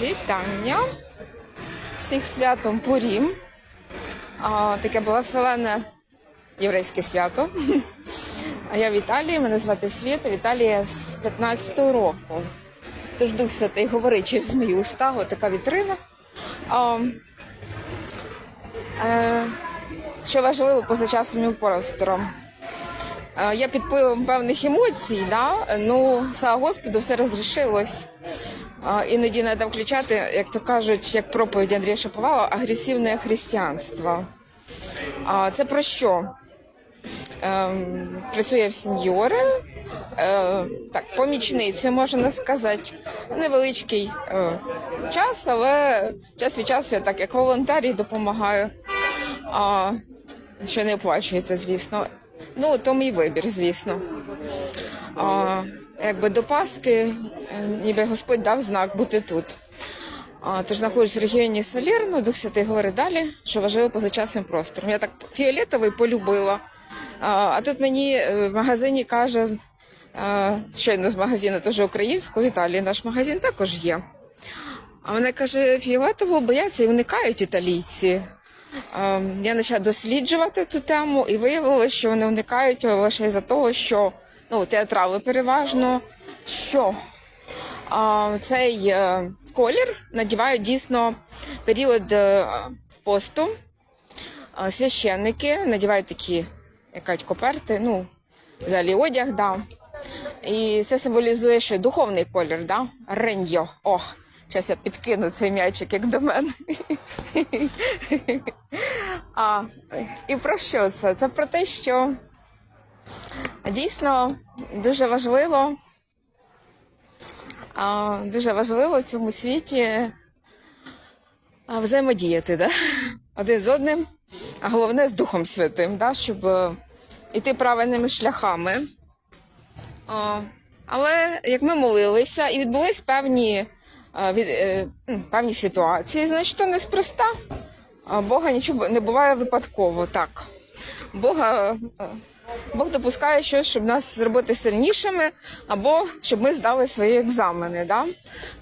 Вітання. Всіх святом Пурім. Таке благословенне єврейське свято. А я в Італії, мене звати Світа, в Італії я з 15-го року. Тож Дух Святий говорить через мої уста, така вітрина. А, е, що важливо поза часом і простором. Я під впливом певних емоцій, да? ну, слава Господу, все розрішилось. Іноді треба включати, як то кажуть, як проповідь Андрія Шаповала, агресивне християнство. А це про що? Ем, працює в сеньори, е, так, помічницю, можна сказати. Невеличкий е, час, але час від часу я так як волонтер допомагаю. А, що не оплачується, звісно. Ну, то мій вибір, звісно. А, якби до Пасхи, е, ніби Господь дав знак бути тут. А, тож знаходжусь в регіоні Салірно, Дух Святий говорить далі, що важливо позачасним простором. Я так фіолетовий полюбила. А, а тут мені е, в магазині каже, а, щойно з магазину, теж українського, в Італії наш магазин також є. А вона каже, фіолетового бояться і уникають італійці. Ем, Я почала досліджувати ту тему і виявилося, що вони уникають лише за того, що ну, театрали переважно, що а, цей е, колір надівають дійсно період е, посту. Священники надівають такі якась коперти, ну, взагалі одяг, да. І це символізує, що духовний колір, да? Реньо. О, зараз я підкину цей м'ячик як до мене. А, і про що це? Це про те, що дійсно дуже важливо, дуже важливо в цьому світі взаємодіяти да? один з одним, а головне з Духом Святим, да? щоб е, іти правильними шляхами. Але як ми молилися, і відбулись певні, певні ситуації, значить, то неспроста. Бога нічого не буває випадково, так. Бога, е, Бог допускає щось, щоб нас зробити сильнішими, або щоб ми здали свої екзамени. Да?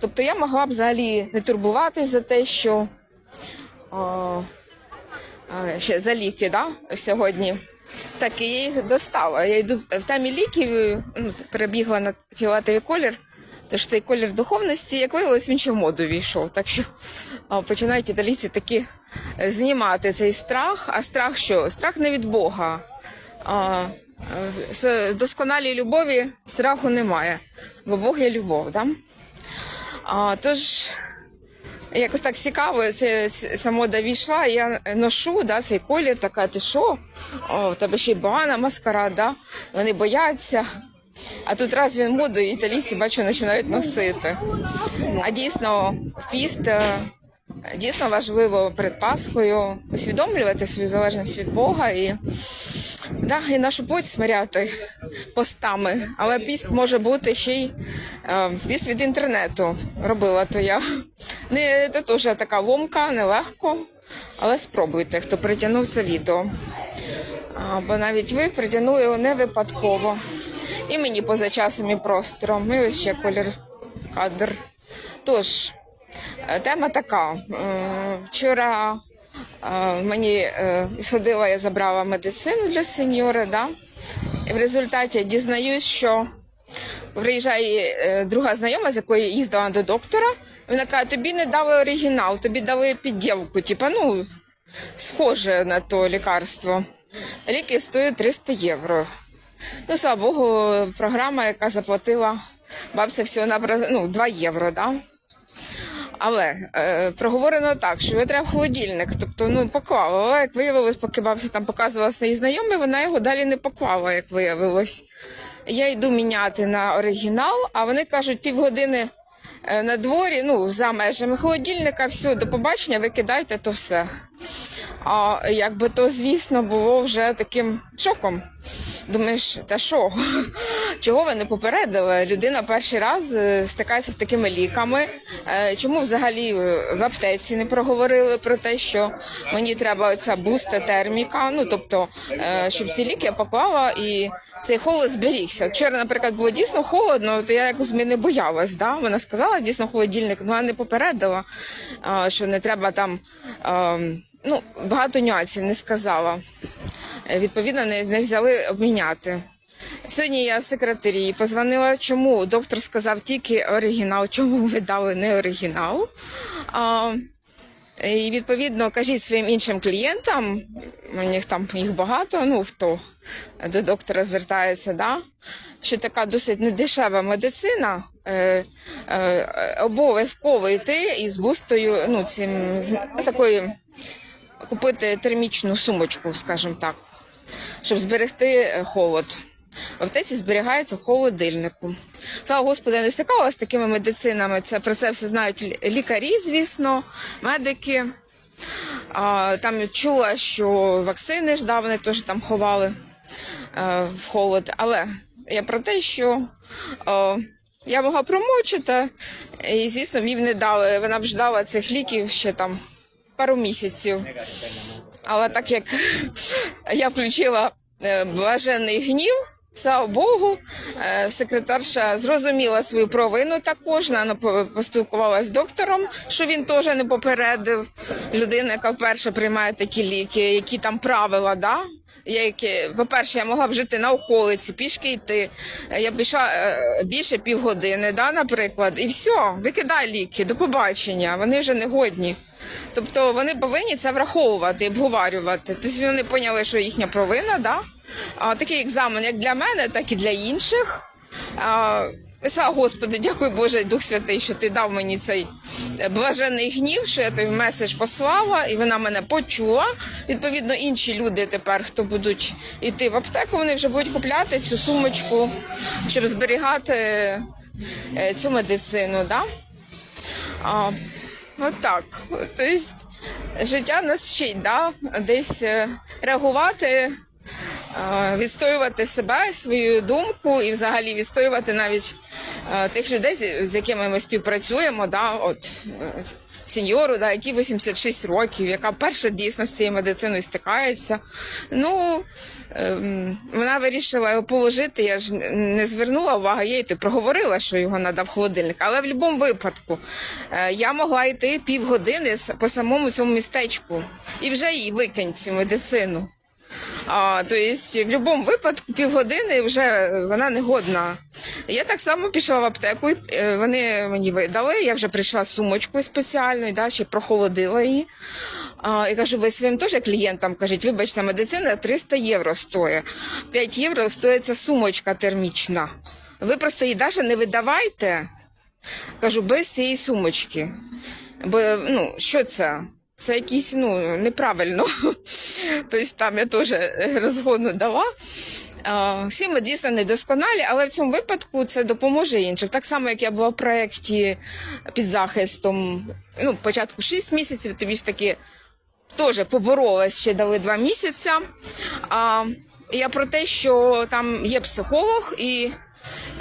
Тобто я могла б взагалі не турбуватись за те, що о, е, ще за ліки да, сьогодні. Так, і їх достала. Я йду в темі ліків, е, ну, перебігла на фіолетовий колір. Тож цей колір духовності, як виявилось, він ще в моду війшов. Так що починають італійці таки е, знімати цей страх. А страх що? Страх не від Бога. А, е, досконалій любові страху немає, бо Бог є любов. Да? А, тож якось так цікаво, це, ця мода війшла, я ношу да, цей колір, така ти що? О, в тебе ще й багана маскарад, да? вони бояться. А тут раз він моду, і італійці, бачу, починають носити. А дійсно, в піст е, дійсно важливо перед Пасхою усвідомлювати свою залежність від Бога і, да, і нашу путь смиряти постами. Але піст може бути ще й е, піст від інтернету. Робила то я. Не це теж така ломка, нелегко, але спробуйте, хто притягнув це відео. Бо навіть ви притягнули його не випадково. І мені поза часом і простором. І ось ще колір кадр. Тож, е, тема така. Е, Вчора е, мені сходила, я забрала медицину для сеньори, да? і в результаті дізнаюсь, що приїжджає друга знайома, з якою їздила до доктора. Вона каже, тобі не дали оригінал, тобі дали підділку, типа, ну, схоже на то лікарство. Ліки стоять 300 євро. Ну, слава Богу, програма, яка заплатила бабця всього на ну, 2 євро, да? Але е, проговорено так, що його треба в холодильник. Тобто, ну, поклала. Але як виявилось, поки бабця там показувала своїй знайомі, вона його далі не поклала, як виявилось. Я йду міняти на оригінал, а вони кажуть, півгодини е, на дворі, ну, за межами холодильника, все, до побачення, викидайте то все. А якби то, звісно, було вже таким шоком. Думаєш, та що? Чого ви не попередили? Людина перший раз е, стикається з такими ліками. Е, Чому взагалі е, в аптеці не проговорили про те, що мені треба оця буста терміка? Ну тобто, щоб ці ліки я поклала і цей холод зберігся. Вчора, наприклад, було дійсно холодно, то я якось не боялась. Да? Вона сказала дійсно холодильник, ну я не попередила, що не треба там. Ну, багато нюансів не сказала. Е, Відповідно, не, не взяли обміняти. Сьогодні я секретарі позвонила, чому доктор сказав тільки оригінал, чому ви дали не оригінал. А, і відповідно кажіть своїм іншим клієнтам, у них там їх багато, ну хто до доктора звертається, да? що така досить недешева медицина. Е, е, обов'язково йти із бустою, ну цим з такою купити термічну сумочку, скажімо так, щоб зберегти е, холод. В аптеці зберігається в холодильнику. Слава Господи, я не стикалася з такими медицинами. Це про це все знають лікарі, звісно, медики. А, там чула, що вакцини ж да, теж там ховали е, в холод. Але я про те, що е, я могла промовчати, і, звісно, їм не дали. Вона б ждала цих ліків ще там пару місяців. Але так як я включила е, блаженний гнів, слава Богу, е, секретарша зрозуміла свою провину також. Вона поспілкувалася з доктором, що він теж не попередив людину, яка вперше приймає такі ліки, які там правила, да? Я по-перше, я могла б жити на околиці, пішки йти. Я б йшла е, більше півгодини, да, наприклад, і все, викидай ліки, до побачення, вони вже не годні. Тобто вони повинні це враховувати і обговорювати. Тобто вони поняли, що їхня провина, да? а, такий екзамен як для мене, так і для інших. А, Слава Господи, дякую Боже, Дух Святий, що ти дав мені цей блажений гнів, що я той меседж послала, і вона мене почула. Відповідно, інші люди тепер, хто будуть йти в аптеку, вони вже будуть купляти цю сумочку, щоб зберігати е, цю медицину. Да? От так. Тобто життя нас вчить, да? десь е, реагувати, е, відстоювати себе, свою думку і взагалі відстоювати навіть е, тих людей, з- якими ми співпрацюємо. Да? От, сеньору, да, якій 86 років, яка перша дійсно з цією медициною стикається. Ну, ем, вона вирішила його положити. Я ж не звернула уваги, я ти проговорила, що його надав холодильник. Але в будь-якому випадку е, я могла йти півгодини по самому цьому містечку і вже їй викинь цю медицину. А, то есть, в будь-якому випадку півгодини вже вона не годна. Я так само пішла в аптеку, е, вони мені видали. Я вже прийшла з сумочкою спеціальною, да, ще прохолодила її. А, і кажу, ви своїм теж клієнтам кажіть, вибачте, медицина 300 євро стоїть. 5 євро стоїть ця сумочка термічна. Ви просто її навіть не видавайте. Кажу, без цієї сумочки. Бо ну, що це? Це якісь ну, неправильно. тобто там я теж розгону дала. Всі ми дійсно недосконалі, але в цьому випадку це допоможе іншим. Так само, як я була в проєкті під захистом, ну, початку 6 місяців, тобі ж таки теж поборолась, ще дали 2 місяці. А, я про те, що там є психолог і.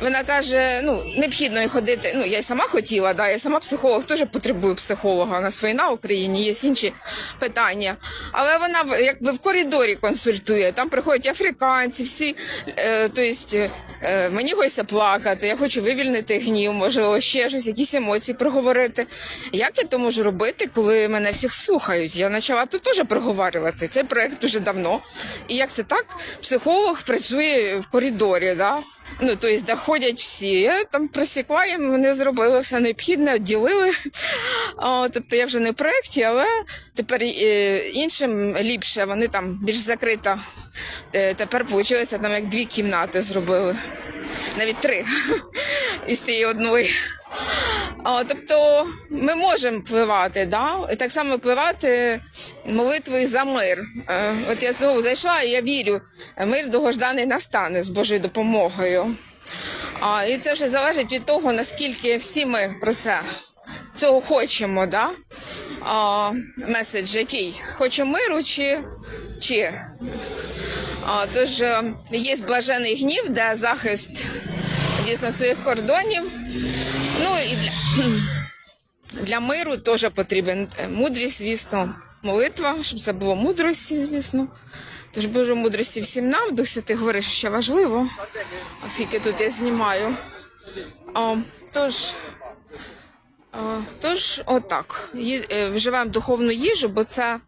Вона каже: ну необхідно ходити. Ну я й сама хотіла, да, я сама психолог теж потребую психолога. У нас війна в Україні, є інші питання. Але вона якби в коридорі консультує. Там приходять африканці, всі. Е, тобто е, мені хочеться плакати, я хочу вивільнити гнів, можливо, ще щось, якісь емоції проговорити. Як я то можу робити, коли мене всіх слухають? Я почала тут теж проговорювати. Цей проект дуже давно. І як це так? Психолог працює в коридорі, да? Ну, тобто, де ходять всі. Там просікла, вони зробили все необхідне, відділили. Тобто я вже не в проєкті, але тепер е, іншим ліпше, вони там більш закрита. Е, тепер вийшло, там як дві кімнати зробили. Навіть три із тієї одної. Тобто ми можемо впливати, да? так само впливати молитвою за мир. Е, от я знову зайшла, і я вірю, мир довгожданий настане з Божою допомогою. А, і це вже залежить від того, наскільки всі ми про це цього хочемо, да? а, меседж який? Хочемо миру чи, чи А, тож е, є блажений гнів, де захист дійсно своїх кордонів. Ну і для, для миру теж потрібен е, мудрість, звісно, молитва, щоб це було мудрості, звісно. Тож Боже мудрості всім нам, Дух Святий говорить, що ще важливо, оскільки тут я знімаю. А, тож, а, тож, отак. Ї- е, Вживаємо духовну їжу, бо це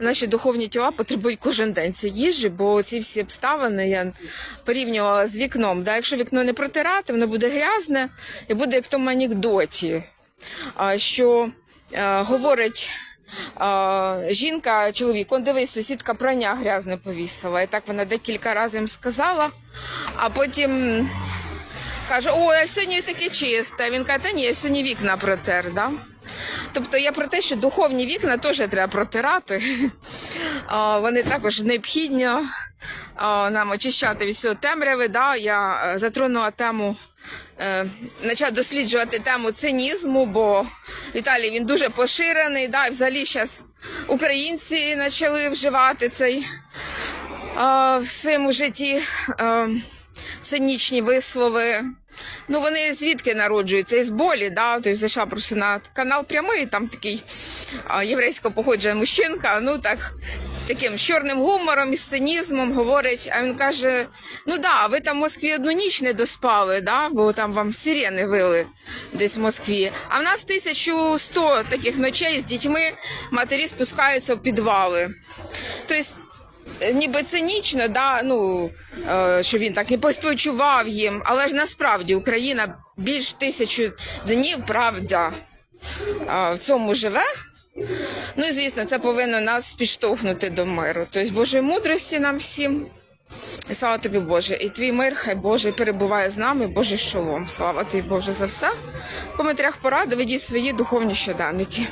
наші духовні тіла потребують кожен день цієї їжі, бо ці всі обставини я порівнювала з вікном. Да? Якщо вікно не протирати, воно буде грязне і буде як в тому анекдоті, а, що е, говорить. Жінка, чоловік, он дивись, сусідка прання грязне повісила. І так вона декілька разів їм сказала, а потім каже: Ой, а сьогодні таке чисте. Він каже, та ні, я сьогодні вікна протер. Да? Тобто я про те, що духовні вікна теж треба протирати. Вони також необхідні нам очищати від всього темряви. Да? Я е, затронула тему, е, почала досліджувати тему цинізму, бо в Італії він дуже поширений. Да? І взагалі зараз українці почали вживати цей а, в своєму житті а, цинічні вислови. Ну, вони звідки народжуються? Із болі, да? Тобто зайшла просто на канал прямий, там такий єврейського походження мужчинка, ну так, таким чорним гумором і цинізмом говорить, а він каже: ну да, ви там в Москві одну ніч не доспали, да? бо там вам сирени вили десь в Москві. А в нас 1100 таких ночей з дітьми матері спускаються в підвали. Тобто ніби цинічно, да, ну, е, що він так не поспівчував їм, але ж насправді Україна більш тисячу днів, правда, е, в цьому живе. Ну і звісно, це повинно нас підштовхнути до миру. Тобто Божої мудрості нам всім. І слава тобі, Боже, і твій мир, хай Боже, перебуває з нами, Божий шолом. Слава тобі, Боже, за все. В коментарях поради ведіть свої духовні щоденники.